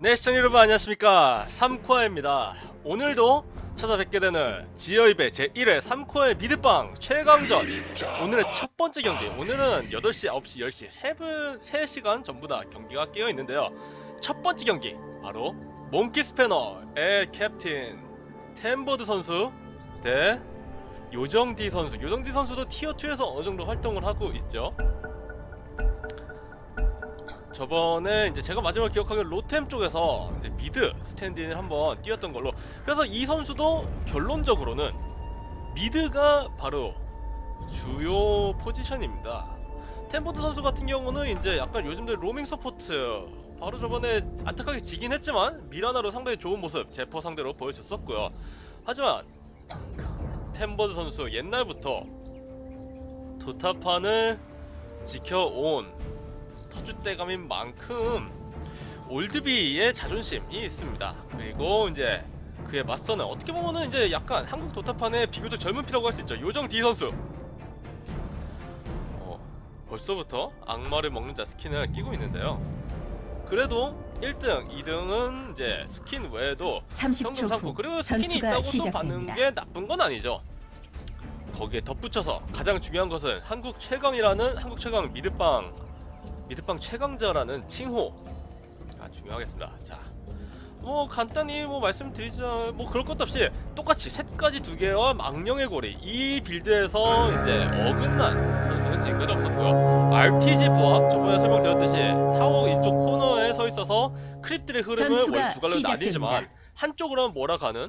네 시청자 여러분 안녕하십니까? 3코아입니다. 오늘도 찾아뵙게 되는 지어입의 제1회 3코아의 미드빵 최강전. 오늘의 첫 번째 경기. 오늘은 8시, 9시, 10시 3분, 3시간 전부 다 경기가 깨어 있는데요. 첫 번째 경기 바로 몽키 스패너의 캡틴 템버드 선수 대 요정디 선수. 요정디 선수도 티어2에서 어느정도 활동을 하고 있죠 저번에 이제 제가 마지막 기억하기로 로템 쪽에서 이제 미드 스탠딩을 한번 뛰었던 걸로 그래서 이 선수도 결론적으로는 미드가 바로 주요 포지션입니다. 템보드 선수 같은 경우는 이제 약간 요즘들 로밍 서포트 바로 저번에 안타깝게 지긴 했지만 미라나로 상당히 좋은 모습 제퍼 상대로 보여줬었고요. 하지만 템버드 선수 옛날부터 도타판을 지켜온 터줏대감인 만큼 올드비의 자존심이 있습니다. 그리고 이제 그에 맞서는 어떻게 보면은 이제 약간 한국 도타판의 비교적 젊은 피라고 할 수 있죠. 요정 D 선수. 어, 벌써부터 악마를 먹는 자 스킨을 끼고 있는데요. 그래도 1등, 2등은 이제 스킨 외에도 30초 현금 상품 후 그리고 스킨이 전투가 있다고 또 받는 시작됩니다. 게 나쁜 건 아니죠. 거기에 덧붙여서 가장 중요한 것은 한국 최강이라는 한국 최강 미드빵 미드빵 최강자라는 칭호가 중요하겠습니다. 자, 뭐 간단히 뭐 말씀드리자 뭐 그럴 것도 없이 똑같이 셋까지 두 개와 망령의 고리 이 빌드에서 이제 어긋난 선수는 지금까지 없었고요. RPG 부합 저번에 설명드렸듯이 타워 이쪽 코너에 서 있어서 크립들의 흐름을 원래 두 갈로 나뉘지만 시작됩니다. 한쪽으로 몰아가는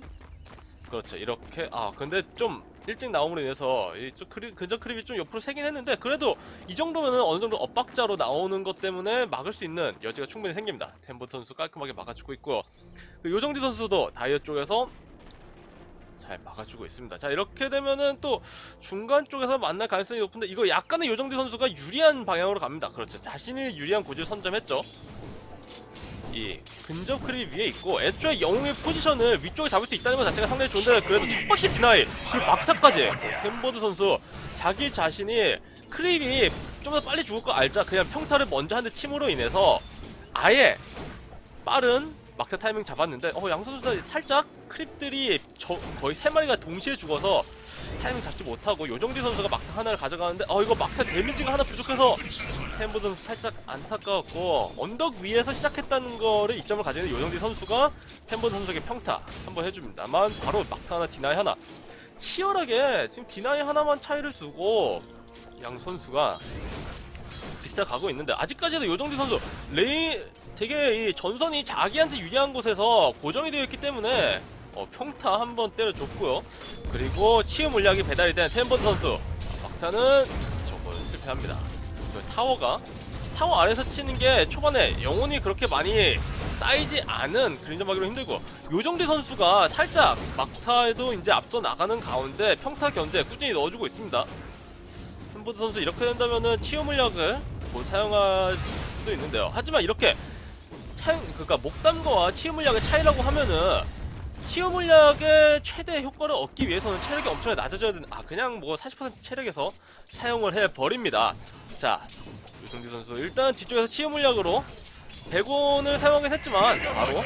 그렇죠 이렇게 아 근데 좀 일찍 나옴으로 인해서 이쪽 크립 근접 크립이 좀 옆으로 세긴 했는데 그래도 이 정도면은 어느 정도 엇박자로 나오는 것 때문에 막을 수 있는 여지가 충분히 생깁니다. 템보 선수 깔끔하게 막아주고 있고요 요정지 선수도 다이어 쪽에서 잘 막아주고 있습니다. 자 이렇게 되면은 또 중간 쪽에서 만날 가능성이 높은데 이거 약간의 요정지 선수가 유리한 방향으로 갑니다. 그렇죠. 자신이 유리한 고지를 선점했죠 이 근접 크립 위에 있고 애초에 영웅의 포지션을 위쪽에 잡을 수 있다는 것 자체가 상당히 좋은데 그래도 첫 번째 디나이 그리고 막타까지. 템버드 선수 자기 자신이 크립이 좀 더 빨리 죽을 거 알자. 그냥 평타를 먼저 한대 침으로 인해서 아예 빠른 막타 타이밍 잡았는데 어 양선수 살짝 크립들이 저, 거의 세 마리가 동시에 죽어서 타이밍 잡지 못하고 요정디 선수가 막타 하나를 가져가는데 어 이거 막타 데미지가 하나 부족해서 템보 선수 살짝 안타까웠고 언덕 위에서 시작했다는 거를 이점을 가지는 요정디 선수가 템보 선수에게 평타 한번 해줍니다만 바로 막타 하나 디나이 하나. 치열하게 지금 디나이 하나만 차이를 두고 양 선수가 비슷하게 가고 있는데 아직까지도 요정디 선수 레이 되게 이 전선이 자기한테 유리한 곳에서 고정이 되어 있기 때문에 어, 평타 한 번 때려줬고요 그리고 치유 물약이 배달이 된 템버드 선수 막타는 저거 실패합니다 그 타워가 타워 아래서 치는 게 초반에 영혼이 그렇게 많이 쌓이지 않은 그림자 막기로 힘들고 요정대 선수가 살짝 막타에도 이제 앞서 나가는 가운데 평타 견제 꾸준히 넣어주고 있습니다. 햄보드 선수 이렇게 된다면은 치유 물약을 곧 사용할 수도 있는데요. 하지만 이렇게 차이, 그러니까 목담과와 치유 물약의 차이라고 하면은 치유 물약의 최대 효과를 얻기 위해서는 체력이 엄청나게 낮아져야 되는 아 그냥 뭐 40% 체력에서 사용을 해 버립니다. 자 유승기 선수 일단 뒤쪽에서 치유 물약으로 100원을 사용하긴 했지만 바로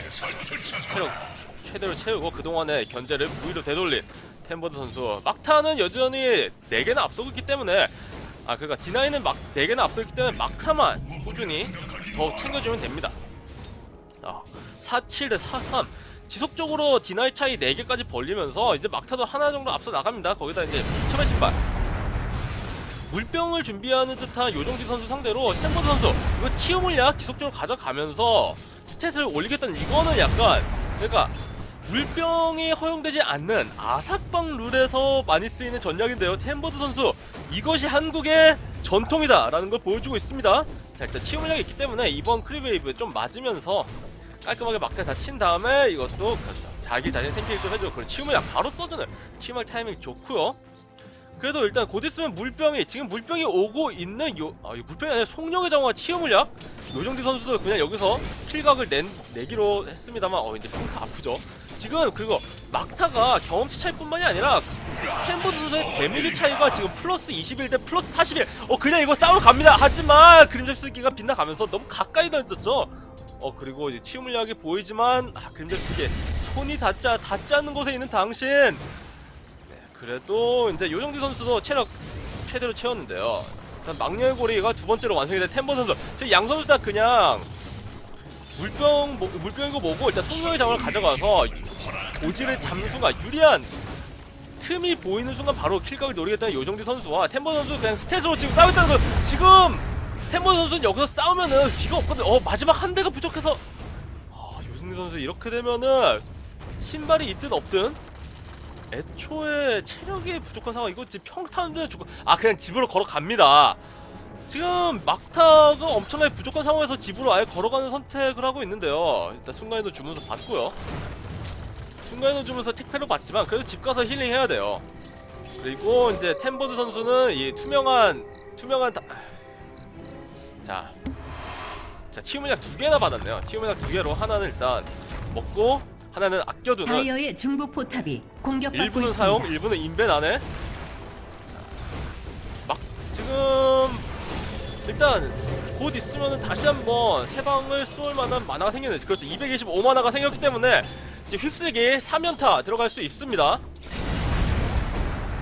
체력 최대로 채우고 그동안의 견제를 무위로 되돌린 템버드 선수. 막타는 여전히 4개나 앞서고 있기 때문에 아 그러니까 디나이는 막 4개나 앞서 있기 때문에 막타만 꾸준히 더 챙겨주면 됩니다. 아, 4-7 대 4-3 지속적으로 디나이 차이 4개까지 벌리면서 이제 막타도 하나 정도 앞서 나갑니다. 거기다 이제 처의 신발. 물병을 준비하는 듯한 요정지 선수 상대로 템버드 선수 이거 치유 물약 지속적으로 가져가면서 스탯을 올리겠다는 이거는 약간 그러니까 물병이 허용되지 않는 아삭방 룰에서 많이 쓰이는 전략인데요. 템버드 선수 이것이 한국의 전통이다 라는 걸 보여주고 있습니다. 자 일단 치유 물약이 있기 때문에 이번 크리베이브 좀 맞으면서 깔끔하게 막타 다친 다음에 이것도 그렇죠. 자기 자신 탱킹도 해주고 그리고 물약 바로 써주는 물약 타이밍 좋고요 그래도 일단 곧 있으면 물병이 지금 물병이 오고 있는 요 아, 이 물병이 아니라 송룡의 장화 치유 물약 요정디 선수도 그냥 여기서 필각을 낸, 내기로 했습니다만 어 이제 평타 아프죠 지금 그리고 막타가 경험치 차이뿐만이 아니라 템보 선수의 데미지 차이가 지금 플러스 21 대 플러스 41. 어 그냥 이거 싸우러 갑니다. 하지만 그림자 쓰기가 빗나가면서 너무 가까이 던졌죠. 어 그리고 이제 치유 물약이 보이지만 아 그림자 쓰기 손이 않- 닿지 않는 곳에 있는 당신. 네, 그래도 이제 요정지 선수도 체력 최대로 채웠는데요. 일단 막녀의 고리가 두 번째로 완성이 된 템버 선수. 지금 양 선수 다 그냥 물병 뭐, 물병이고 뭐고 일단 송명의 장을 가져가서 고지를 잡는 순간 유리한 틈이 보이는 순간 바로 킬각을 노리겠다는 요정지 선수와 템버 선수 그냥 스탯으로 지금 싸우겠다는 거 지금 템버 선수는 여기서 싸우면은 뒤가 없거든. 어 마지막 한 대가 부족해서. 아 요정지 선수 이렇게 되면은 신발이 있든 없든 애초에 체력이 부족한 상황. 이거 지금 평타인데 죽어. 아 그냥 집으로 걸어갑니다. 지금 막타가 엄청나게 부족한 상황에서 집으로 아예 걸어가는 선택을 하고 있는데요. 일단 순간에도 주문서 받고요. 순간에도 주문서 택배로 받지만 그래도 집 가서 힐링해야 돼요. 그리고 이제 템버드 선수는 이 투명한 투명한 다... 자, 자 치유문약 두 개나 받았네요 치유문약 두 개로 하나는 일단 먹고 하나는 아껴두는 다이어의 중부 포탑이 공격받고 일부는 있습니다. 사용, 일부는 인벤 안에. 자, 막 지금 일단 곧 있으면은 다시 한번 세 방을 쏠 만한 만화가 생겼네. 그렇죠. 225 만화가 생겼기 때문에 이제 휩쓸기 3연타 들어갈 수 있습니다.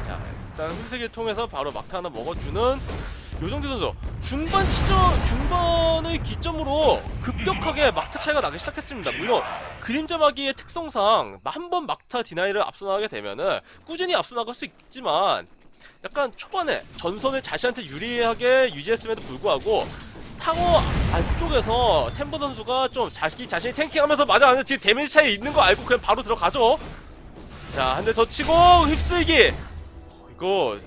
자, 일단 휩쓸기 통해서 바로 막타 하나 먹어주는 요정재 선수 중반 시점 중반의 기점으로 급격하게 막타 차이가 나기 시작했습니다. 물론 그림자 마기의 특성상 한 번 막타 디나이를 앞서 나가게 되면은 꾸준히 앞서 나갈 수 있지만 약간 초반에 전선을 자신한테 유리하게 유지했음에도 불구하고 타워 안쪽에서 템버 선수가 좀 자신이 자신이 탱킹하면서 맞아 안에 지금 데미지 차이 있는 거 알고 그냥 바로 들어가죠. 자 한 대 더 치고 휩쓸기. 어, 이거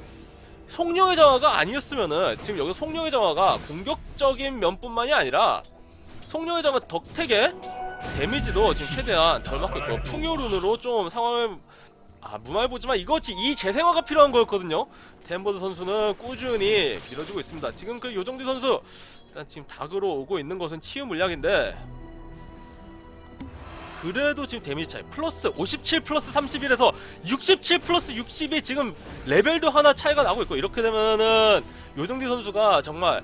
송룡의 정화가 아니었으면은 지금 여기서 송룡의 정화가 공격적인 면뿐만이 아니라 송룡의 정화 덕택에 데미지도 지금 최대한 덜 맞고 있고 풍요룬으로 좀 상황을 아 무말보지만 이거지 이 재생화가 필요한 거였거든요. 덴버드 선수는 꾸준히 밀어주고 있습니다. 지금 그 요정디 선수 일단 지금 닭으로 오고 있는 것은 치유 물약인데 그래도 지금 데미지 차이. 플러스 57 플러스 31에서 67 플러스 60이 지금 레벨도 하나 차이가 나고 있고 이렇게 되면은 요정디 선수가 정말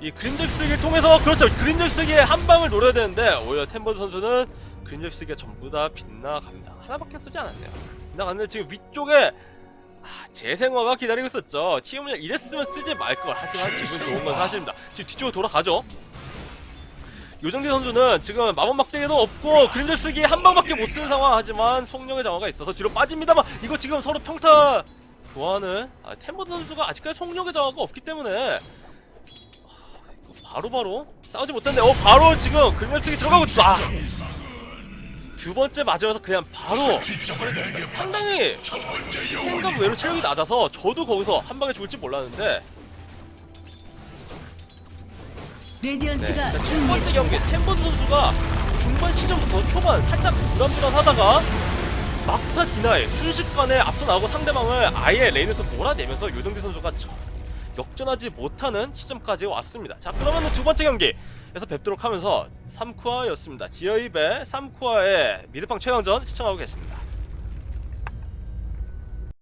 이 그림절 쓰기를 통해서 그렇죠. 그림절 쓰기의 한 방을 노려야 되는데 오히려 템버드 선수는 그림절 쓰기가 전부 다 빗나갑니다. 하나밖에 쓰지 않았네요. 빗나갔는데 지금 위쪽에 아, 재생화가 기다리고 있었죠. 치유문약 이랬으면 쓰지 말걸 하지만 기분 좋은 건 사실입니다. 지금 뒤쪽으로 돌아가죠 요정대 선수는 지금 마법 막대기도 없고 그림절 쓰기 한 방밖에 못 쓰는 상황 하지만 속력의 장화가 있어서 뒤로 빠집니다만 이거 지금 서로 평타 좋아하는 아, 템버드 선수가 아직까지 속력의 장화가 없기 때문에 바로바로 싸우지 못했는데 어 바로 지금 그림멸특이 들어가고 있어 아. 두 번째 맞으면서 그냥 바로 상당히 생각 외로 체력이 낮아서 저도 거기서 한 방에 죽을지 몰랐는데 레디언트가 네. 첫 번째. 경기 템버드 선수가 중반 시점부터 초반 살짝 불안불안하다가 막타 디나이 순식간에 앞서 나오고 상대방을 아예 레인에서 몰아내면서 요정기 선수가 저- 역전하지 못하는 시점까지 왔습니다. 자 그러면 두 번째 경기에서 뵙도록 하면서 3쿠아였습니다. 지어입의 3쿠아의 미드방 최강전 시청하고 계십니다.